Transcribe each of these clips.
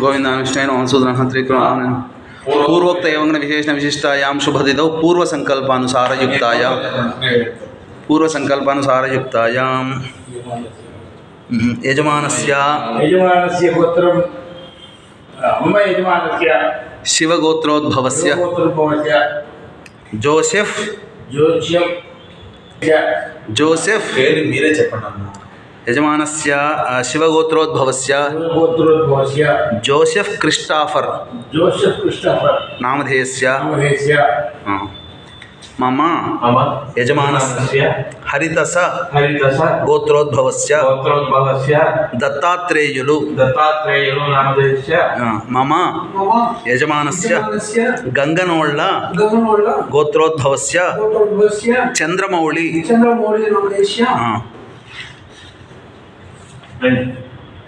गोविंदानुष्ठेन पूर्वोक्त एवं विशेषण विशिष्टायां शुभदिदौ पूर्वसङ्कल्पानुसारयुक्तायां। पूर्वसङ्कल्पानुसारयुक्तायां। यजमानस्य यजमानस्य गोत्रं मम यजमानस्य शिवगोत्रोद्भवस्य जोसेफ़् जोसेफ़् గోత్రం మమ యజమానస్య శివగోత్రోద్భవస్య గోత్రోద్భవస్య జోసెఫ్ జ్యోతిష్యం జోసెఫ్ పేరు మీరే చెప్పండి అన్న యజమానస్య ఆ, మమ యజమానస్య హరితస హరిదశ గోత్రోద్భవస్య గోత్రోద్భవస్య దత్తాత్రేయులు దత్తాత్రేయులు ఆ, మమ యజమానస్య గంగనోళ్ళ గగనోళ్ళ గోత్రోద్భవస్య గోత్రోద్భవస్య చంద్రమౌళి చంద్రమౌళి నామదేశ్య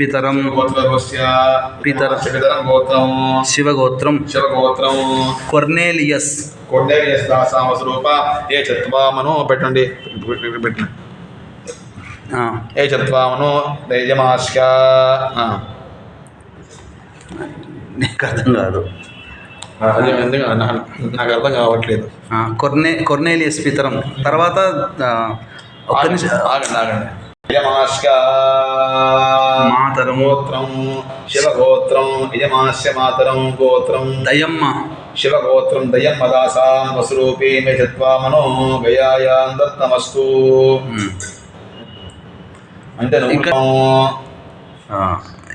పితరం. పితర. పితరం. గోత్రం శివగోత్రం. శివగోత్రం. కొర్నేలియస్. కొండేరియస్ దాసామ స్వరూప ఏ చత్వామను పెట్టండి. పెట్టండి ఏ చత్వామను యజమాస్క నీకు అర్థం కాదు. నాకు అర్థం కావట్లేదు. కొర్నే కొర్నేలియస్ పితరం. తర్వాత ఒక్క నిమిషం. ఆగండి ఆగండి. మాతరం. గోత్రం శివగోత్రం. యజమాస్య మాతరం గోత్రం. దయమ్మ. శివగోత్రం దయం మదాసాం వసురూపీ మే చత్వామనో గయాయాం దత్తమస్తు. అంటే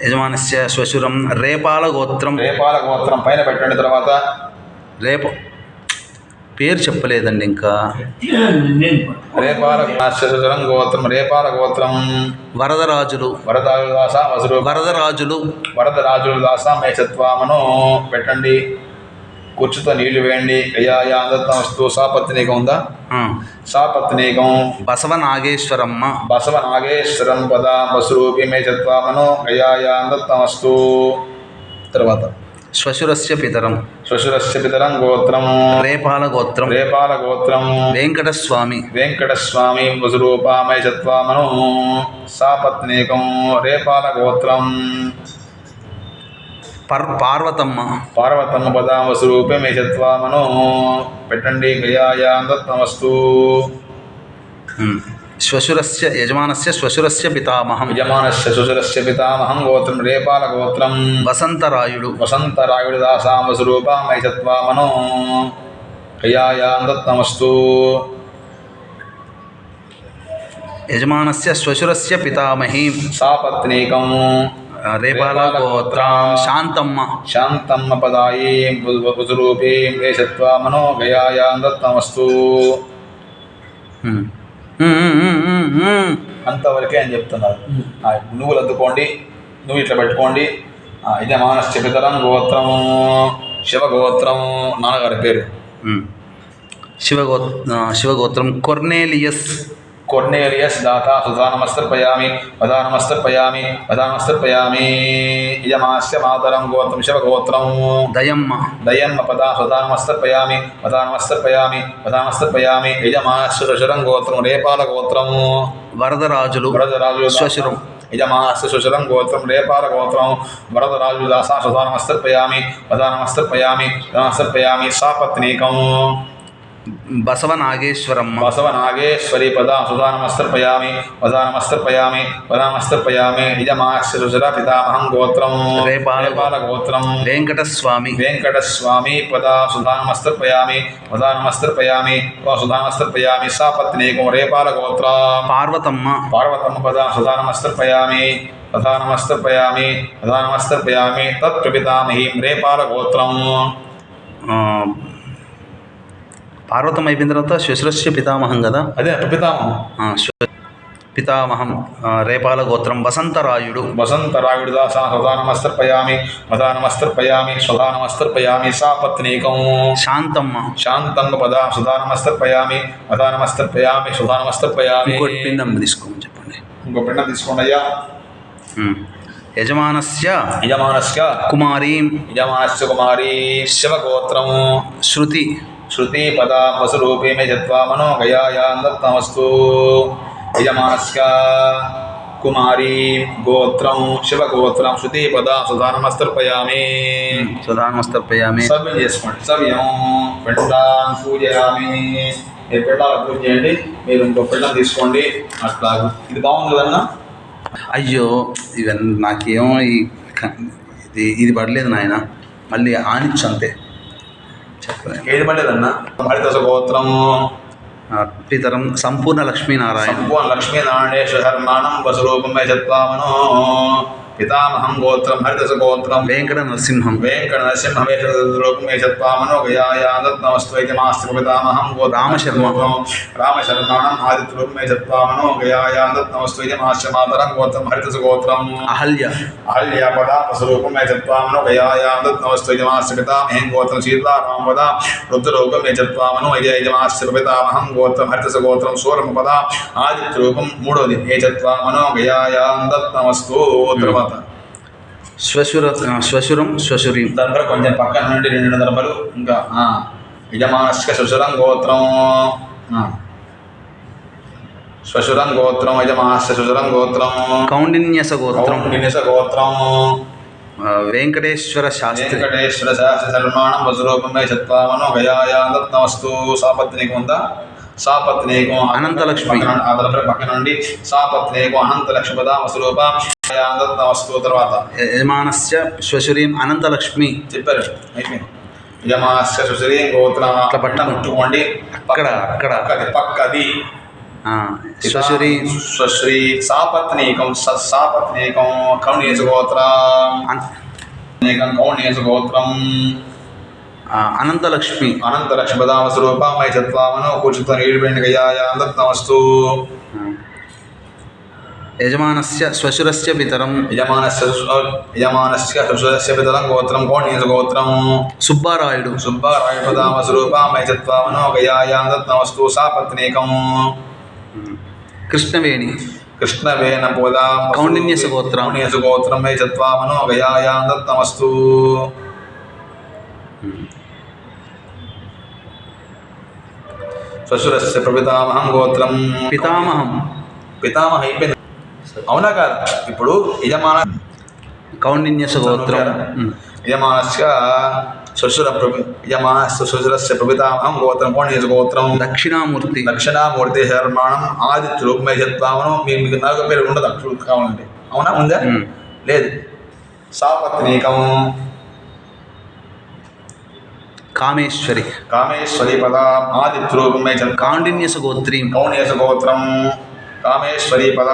యజమానస్య శ్వశురం రేపాల గోత్రం రేపాల గోత్రం పైన పెట్టండి తర్వాత. రేపు పేరు చెప్పలేదండి ఇంకా. రేపాల గోత్రం రేపాల గోత్రం. వరదరాజులు. వరదాలు దాస వసురు వరదరాజులు. వరదరాజుల దాస మేచత్వామను పెట్టండి. కుర్చుతో నీళ్ళు వేయండి. గయాయాందత్తం వస్తు సాపత్నీకం ఉందా? సాపత్నీకం బసవ నాగేశ్వరమ్మ బసవ నాగేశ్వరం పద వసురూపి మేచత్వామను గయాయాందత్తం వస్తు తర్వాత. శ్వశురస్య పితరం. శ్వశురస్య పితరం గోత్రం. రేపాల గోత్రం. రేపాల గోత్రం. వెంకటస్వామి. వెంకటస్వామి వసురూపామయ చత్వామను సాపత్నీకం రేపాల గోత్రం. పర్ పార్వతమ్మ. పార్వతమ్మ పదాం వసురూపే మే చత్వామను. పెట్టండి గయాయాందత్తమస్తు ఉమ్. శ్వశురస్య యజమానస్య శ్వశురస్య పితామహం యజమానస్య సుసురస్య పితామహం గోత్రం రేపాల గోత్రం వసంతరాయుడు వసంతరాయుడు దాసాం వసురూపామయ చత్వామను గయాయాందత్తమస్తు యజమానస్య శ్వశురస్య పితామహీ సాపత్నీకం రేపాల గోత్రం శాంతమ్మ శాంతమ్మ పదాయి వసురూపీ మే చత్వామను అంతవరకే అని చెప్తున్నారు. నువ్వులు అద్దుకోండి నువ్వు ఇట్లా పెట్టుకోండి. ఇదే మానస్య పితరం గోత్రము శివగోత్రము నాన్నగారి పేరు. శివగో శివగోత్రం కొర్నేలియస్ కొర్నేలియస్ దాత సుధానమస్తర్పయామి వదానమస్తర్పయామి వదానమస్తర్పయామి. యజమాస్య మాతరం గోత్రం శివగోత్రం దయమ్మ. దయన్మ పదా సుధానమస్తర్పయామి వదానమస్తర్పయామి వదానమస్తర్పయామి. యజమాస్య సుశరం గోత్రం రేపాల గోత్రము వరదరాజులు వరదరాజు శ్వశురం యజమానస్య సుశరం గోత్రం రేపాల గోత్రం. వరదరాజు దాసా సుధానమస్తర్పయామి వదానమస్తర్పయామి వదానమస్తర్పయామి. సాపత్నీకం. బసవ నాగేశ్వరమ్మ బసవ నాగేశ్వరి పదా సుధానమస్తర్పయామి వదానమస్తర్పయామి యజమానస్య సుశర పితామహం గోత్రం రేపాల గోత్రం వెంకటస్వామి. వెంకటస్వామి పదా సుధానమస్తర్పయామి వదానమస్తర్పయామి సుధానమస్తర్పయామి సాపత్నీకం రేపాల గోత్ర పార్వతమ్మ. పార్వతమ్మ పదా సుధానమస్తర్పయామి ప్రధానమస్తర్పయామి ప్రధానమస్తర్పయామి తత్ప్రపితామహీం రేపాల గోత్రం పార్వతం అయిపోయిన తర్వాత శ్వశురస్య పితామహం కదా? అదే పితామహం. ఆ, రేపాల గోత్రం వసంతరాయుడు వసంతరాయుడిదాస సదానమస్తర్పయామి వదానమస్తర్పయామి స్వదానమస్తర్పయామి సా పత్నీకం. శాంతమ్మ. శాంతంగ పద సుధానమస్తర్పయామి వదానమస్తర్పయామి సుధానమస్తర్పయామి ఇంకోటి పిండం తీసుకోమని చెప్పండి. ఇంకో పిండం తీసుకోండి అయ్యా. యజమానస్య యజమానస్య కుమారీం యజమానస్య కుమారీ శివగోత్రము శృతి. శృతి పద వసురూపే మే జత్వా మనో గయాయాం దత్తమస్తు యజమానస్య కుమారీ గోత్రం శివగోత్రం శృతి పద సుధానమస్తర్పయామి సుధానమస్తర్పయామి సవ్యం చేసుకోండి సవ్యం పిండాన్ని పూజయామి। మీరు పిండాలు పూజ చేయండి మీరు ఇంకో పిండం తీసుకోండి అట్లా ఇది బాగుంది కదన్నా? అయ్యో ఇవన్నీ నాకేమో ఇది ఇది పడలేదు నాయన. మళ్ళీ ఆనిచ్చు అంతే. ఏది పడలేదన్నా హరిదశ గోత్రం ఆ, పితరం సంపూర్ణ లక్ష్మీనారాయణ. సంపూర్ణ లక్ష్మీనారాయణేశ్వర హర్మాణం వసురూపమే చత్వామనో పితామహం గోత్రం హరిదశ గోత్రం వెంకట నరసింహం వెంకట నరసింహమే చత్వామనో గయాయాదత్నమస్తు ఇది మాస్తి పితామహం గోత్రం రామశర్మ. రామశర్మాణం గయాయాదత్నమస్తు ఇది మాస్య మాతరం గోత్రం హరిదశ గోత్రం అహల్య చత్వామనో గయాయాదత్నమస్తు ఇది మాస్య పితామహం గోత్రం సీతారామపద రుద్రరూపమే చత్వామనో ఇది యజమాస్య పితామహం గోత్రం హరిదశ గోత్రం సూరమపద ఆదిత్యరూపం మూడోది గయాయాదత్నమస్తు తర్వాత శ్వశుర శ్వశురం శ్వశురీం దర్భలు కొంచెం పక్కన నుండి రెండు దర్భలు ఇంకా యజమానస్క శ్వశురం గోత్రం. శ్వశురం గోత్రం యజమానస్క శ్వశురం గోత్రం. కౌండిన్యస గోత్రం. కౌండిన్యస గోత్రం. వెంకటేశ్వర శాస్త్రి. వెంకటేశ్వర శాస్త్ర సన్మానం వజ్రూపమే చత్వామనో గయాయాదత్నవస్తు సాపత్నీకం ఉందా? సాపత్నీకం. అనంతలక్ష్మి. దర్భల పక్కన నుండి సాపత్నీకం అనంతలక్ష్మి పద వసురూప తర్వాత యజమానస్య శ్వశురీం అనంతలక్ష్మి. చెప్పారు. అయిపోయింది గోత్ర అట్లా పట్టం. ముట్టుకోండి. అక్కడ, అక్కడ. పక్కది శ్వశురీ. స్వశ్రీ సాపత్నీకం సాపత్నీకం కౌణ్యేశ గోత్ర కౌణ్యేశ గోత్రం అనంతలక్ష్మి. అనంత లక్ష్మదామ స్వరూపమై చత్వామను కూర్చుతో నీడిపోయిన గయాయాందత్నమస్తు ఆ. యజమానస్య శ్వశురస్య పితరం. యజమానస్య సు- యజమానస్య సుశురస్య పితరం గోత్రం కౌణ్యేశ గోత్రం. సుబ్బారాయుడు. సుబ్బారాయపదామ స్వరూపమై చత్వామను గయాయాందత్నమస్తు సాపత్నీకం. కృష్ణవేణి. కృష్ణవేన పోదా కౌండిన్యస గోత్రం. కౌండిన్యస గోత్రం మే చత్వామనో గయాయాం దత్తమస్తు శ్వశురస్య ప్రపితామహం గోత్రం. పితామహం. పితామహ అయిపోయింది అవునా కాదు. ఇప్పుడు యజమాన కౌండిన్యస గోత్రం. యజమానస్య శ్వశుర ప్రభి యజమానస్య శ్వశురస్య ప్రపితామహం గోత్రం కౌండిన్యస గోత్రం దక్షిణామూర్తి. దక్షిణామూర్తి శర్మాణం ఆదిత్య రూపమే చత్వామనం మీకు మీకు నాలుగు పేరు ఉండదు కావాలంటే. అవునా ఉందా. లేదు. సాపత్నీకం. కామేశ్వరి. కామేశ్వరి పద. ఆదిత్య రూపమే చత్వ కాండిన్యస గోత్రీం కౌణ్యస గోత్రం కామేశ్వరి పద.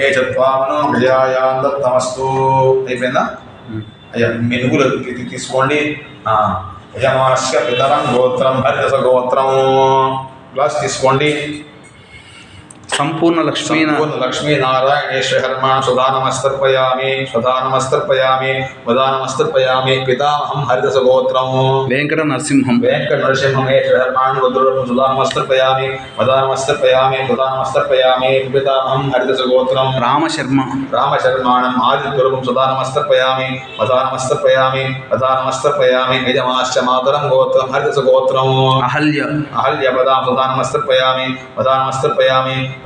ఏ చత్వామను గజాయాం దత్తమస్తు. అయిపోయిందా. అయ్యా మెనుగులు తీసుకోండి. యజమానస్య పితరం గోత్రం హరిదశ గోత్రం. గ్లాస్ తీసుకోండి. సంపూర్ణ లక్ష్మీన సంపూర్ణ లక్ష్మీనారాయణేశ్వర హర్మాన్ సుధానమస్తర్పయామి సుధానమస్తర్పయామి వదానమస్తర్పయామి పితామహం హరిదశ గోత్రం వెంకట నరసింహం వెంకట నరసింహమేశ్వర హర్మాన్ రుద్రుడు సుధానమస్తర్పయామి వదానమస్తర్పయామి సుధానమస్తర్పయామి పితామహం హరిదశ గోత్రం రామశర్మ రామశర్మాణం ఆదిత్యురకం సుధానమస్తర్పయామి వదానమస్తర్పయామి వదానమస్తర్పయామి యజమాశ్చ మాతరం గోత్రం హరిదశ గోత్రం అహల్య అహల్య పదాం ప్రధానమస్తర్పయామి ప్రధానమస్తర్పయామి ప్రధానమస్తర్పయామి పితామహీం హరిదశ గోత్రాం సీతారామమ్మ సీతారామం పదాం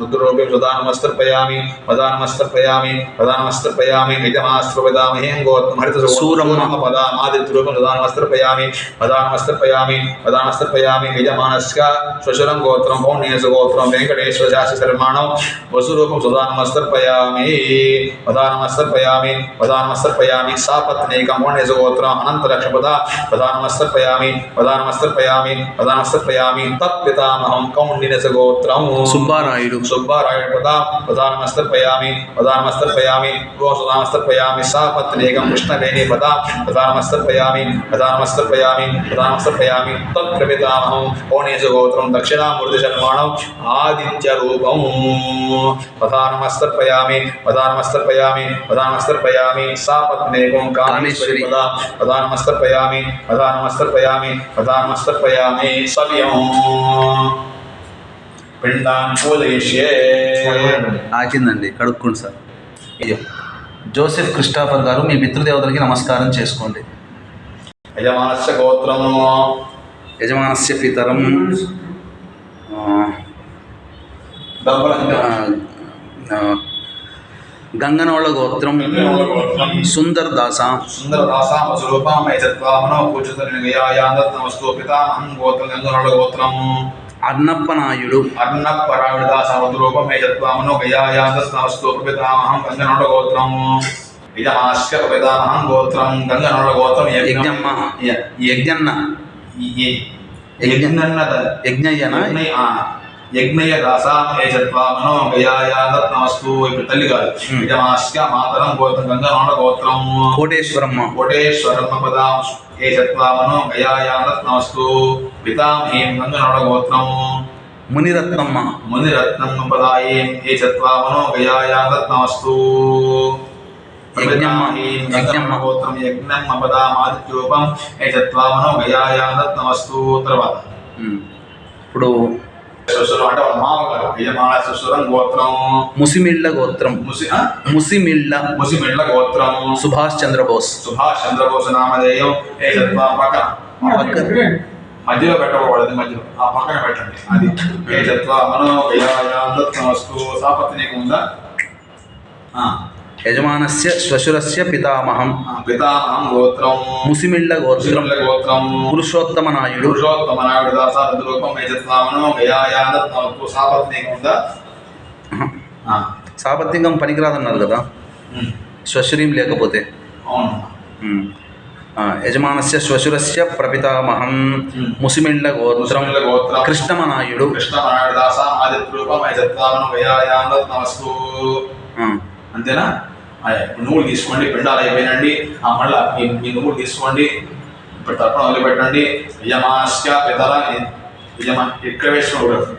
రుద్రరూపే ప్రధానమస్తర్పయామి ప్రధానమస్తర్పయామి ప్రధానమస్తర్పయామి యజమాస్త్రపదామహీం గోత్రం హరిదశ సూరమ్మ. పదాం ఆదిత్యరూపం ప్రధానమస్తర్పయామి ప్రధానమస్తర్పయామి ప్రధానమస్తర్పయామి యజమానస్య శ్వశురం గోత్రం పౌణ్యేశ గోత్రం వెంకటేశ్వర శాస్త్ర శర్మాణం వసురూపం సుధానమస్తర్పయామి ప్రధానమస్తర్పయామి ప్రధానమస్తర్పయామి సాపత్నీకం పౌణ్యేశ గోత్రం అనంతరక్షపద ప్రధానమస్తర్పయామి పదానమస్తర్పయామి పదానమస్తర్పయామి తత్పితామహం కౌండినస గోత్రం సుబ్బారాయుడు సుబ్బారాయ పదా పదానమస్తర్పయామి పదానమస్తర్పయామి ఓ సుధానమస్తర్పయామి సా పత్నేకం కృష్ణవేణి పదా పదానమస్తర్పయామి పదానమస్తర్పయామి పదానమస్తర్పయామి తత్ప్రపితామహం కౌణేశ గోత్రం దక్షిణామూర్తి శర్మాణం ఆదిత్య రూపం పదానమస్తర్పయామి పదానమస్తర్పయామి పదానమస్తర్పయామి సా పత్నేకం కామేశ్వరి కామేశ్వరి. పదా పదానమస్తర్పయామి పదానమస్తర్పయామి పదానమస్తర్పయామి సవ్యం పిండాన్ ఆకిందండి కడుక్కోండి సార్. అయ్యో జోసెఫ్ క్రిస్టాఫర్ గారు మీ పితృదేవతలకి నమస్కారం చేసుకోండి. యజమానస్య గోత్రము యజమానస్య పితరం ఆ, గంగనోళ గోత్రం సుందర్ దాస సుందర దాసామ స్వరూపామయ చత్వామనో పూజిత నిర్గయాయాందత్నమస్తు పితామహం గోత్రం గంగనోళ గోత్రం అన్నప్పనాయుడు అర్ణపరావిడ దాసామ రూపమయ చత్వామనో గయాయాందత్నమస్తు పితామహం గంగనోళ గోత్రం పితామహం గోత్రం గంగనోళ గోత్రం యజ్ఞమ్మ యజ్ఞన్న యజ్ఞన్నద యజ్ఞయ్యనా దాసామేజత్వామనో గయాయాదత్నమస్తు ఇప్పుడు తల్లి కాదు. యజమాస్య మాతరం గోత్రం గంగనోడ గోత్రం. కోటేశ్వరమ్మ. కోటేశ్వరమ్మ పదాం. ఏజత్వామనో గయాయాదత్నమస్తు పితాం హీం గంగనోడ గోత్రం. మునిరత్నమ్మ. మునిరత్నం పదాయేం ఏజత్వామనో గయాయాదత్నమస్తు యజ్ఞమ్మ. యజ్ఞమ్మ. గోత్రం. యజ్ఞమ్మ పదామాదిత్యూపం ఏజత్వామనో గయాయాదత్నమస్తు తర్వాత ఉమ్. ఇప్పుడు శ్వశురం అంటే వాళ్ళ మామగారు. యజమాన శ్వశురం గోత్రం. ముసిమిళ్ళ గోత్రం. ముసి? ముసిమిళ్ళ. ముసిమిళ్ళ గోత్రం. సుభాష్ చంద్రబోస్ సుభాష్ చంద్రబోస్ నామధేయం. ఏ పక్కన. మధ్యలో పెట్టకూడదు మధ్యలో. ఆ పక్కన పెట్టండి అది. ఏ చత్వా మనోగయాస్తు సాపత్నీకం ఉందా? ఆ, యజమానస్య శ్వశురస్య పితామహం. పితామహం గోత్రం. ముసిమిళ్ళ గోత్రం. గోత్రం. పురుషోత్తమ నాయుడు. పురుషోత్తమ నాయుడు దాసాద రూపం ఏ చత్వా మనోగయాస్తు సాపత్నీకం పనికిరాదన్నారు కదా. శ్వశురీం లేకపోతే. అవును. యజమానస్య శ్వశురస్య ప్రపితామహం. ముసిమిళ్ళ గోత్రం. కృష్ణమనాయుడు కృష్ణమనాయుడు దాస ఆదిత్య రూపం ఆ, అంతేనా? నువ్వులు తీసుకోండి పిండాలు అయిపోయినండి ఆ మళ్ళా మీ మీ నువ్వులు తీసుకోండి ఇప్పుడు తర్పణ వదిలిపెట్టండి. యజమానస్య పితర యజమా ఇక్కడ వేసుకోకూడదు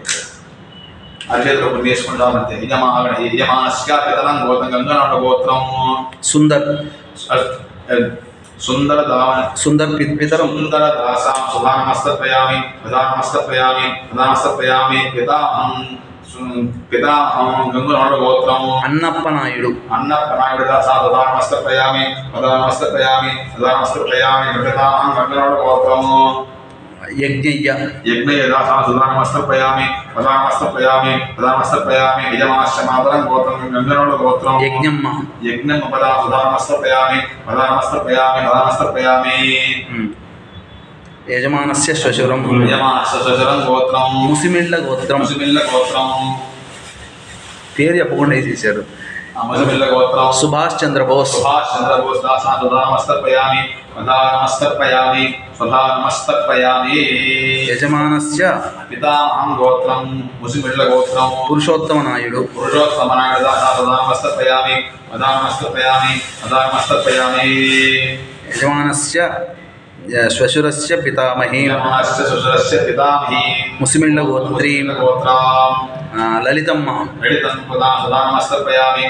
అరిచేతిలో కొన్ని తీసుకుంటాం అంతే యజమా యజమానస్య పితరం గోత్రం గంగనాడ గోత్రం. సుందర్. సుందర దావన సుందర్ పితరం. సుందర దాసాం సుధానమస్తత్వయామి ప్రధానమస్తత్వయామి ప్రధానమస్తత్వయామి పితాహం సు- పితాహం గంగునోడ గోత్రం అన్నప్ప నాయుడు అన్న ప్రణాయుడు దాసా ప్రధానమస్తత్వయామి ప్రధానమస్తత్వయామి ప్రధానమస్తత్వయామి పితాహం గంగునోడ గోత్రం యజ్ఞయ్య. యజ్ఞయ దాసా సుధానమస్తత్వయామి ప్రధానమస్తత్వయామి ప్రధానమస్తత్వయామి యజమాశ్చ మాతరం గోత్రం గంగునోడ గోత్రం యజ్ఞమ్మ. యజ్ఞం పదా సుధానమస్తత్వయామి ప్రధానమస్తత్వయామి ప్రధానమస్తత్వయామి ఉమ్. యజమానస్య శ్వశురం యజమాశ్వరం గోత్రం. ముసిమిళ్ళ గోత్రం. ముసిమిల్ల గోత్రం. పేరు చెప్పకుండా గోత్రం. సుభాష్ చంద్రబోస్ సుభాష్ చంద్రబోస్ దాసా సుధానమస్తర్పయామి ప్రధానమస్తర్పయామి సుధానమస్తర్పయామి యజమానస్య పితామహం గోత్రం. ముసిమిళ్ళ గోత్రం. పురుషోత్తమ నాయుడు. పురుషోత్తమనాయుడు దాసా ప్రధానమస్తర్పయామి ప్రధానమస్తర్పయామి ప్రధానమస్తర్పయామి యజమానస్య య- శ్వశురస్య పితామహీ యజమానస్య సుశరస్య పితామహీ. ముసిమిళ్ళ గోత్రీం. గణితం ప్రధాన సుధానమస్తర్పయామి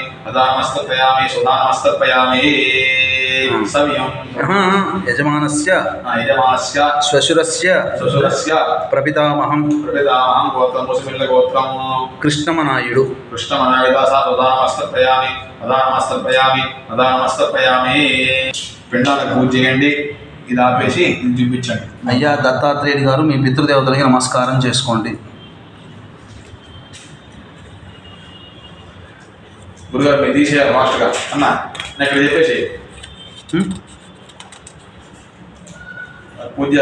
సుధానమస్తర్పయామి ఆహా, యజమానస్య. యజమానస్య. శ్వశురస్య. శ్వశురస్య. ప్రపితామహం. ప్రపితామహం గోత్రం ముసిమిళ్ళ గోత్రం. కృష్ణమనాయుడు. కృష్ణమనాయుదాస ప్రధానమస్తర్పయామి ప్రధానమస్తర్పయామి ప్రధానమస్తర్పయామి పిండాలకు పూజ చేయండి. ఇది ఆపేసి ఇది చూపించండి. అయ్యా దత్తాత్రేయుడు గారు మీ పితృదేవతలకి నమస్కారం చేసుకోండి. గురుగారు మీరు తీసేయాలి మాస్టర్ గారు అన్న నేను ఇక్కడ చెప్పేసి? పూజ.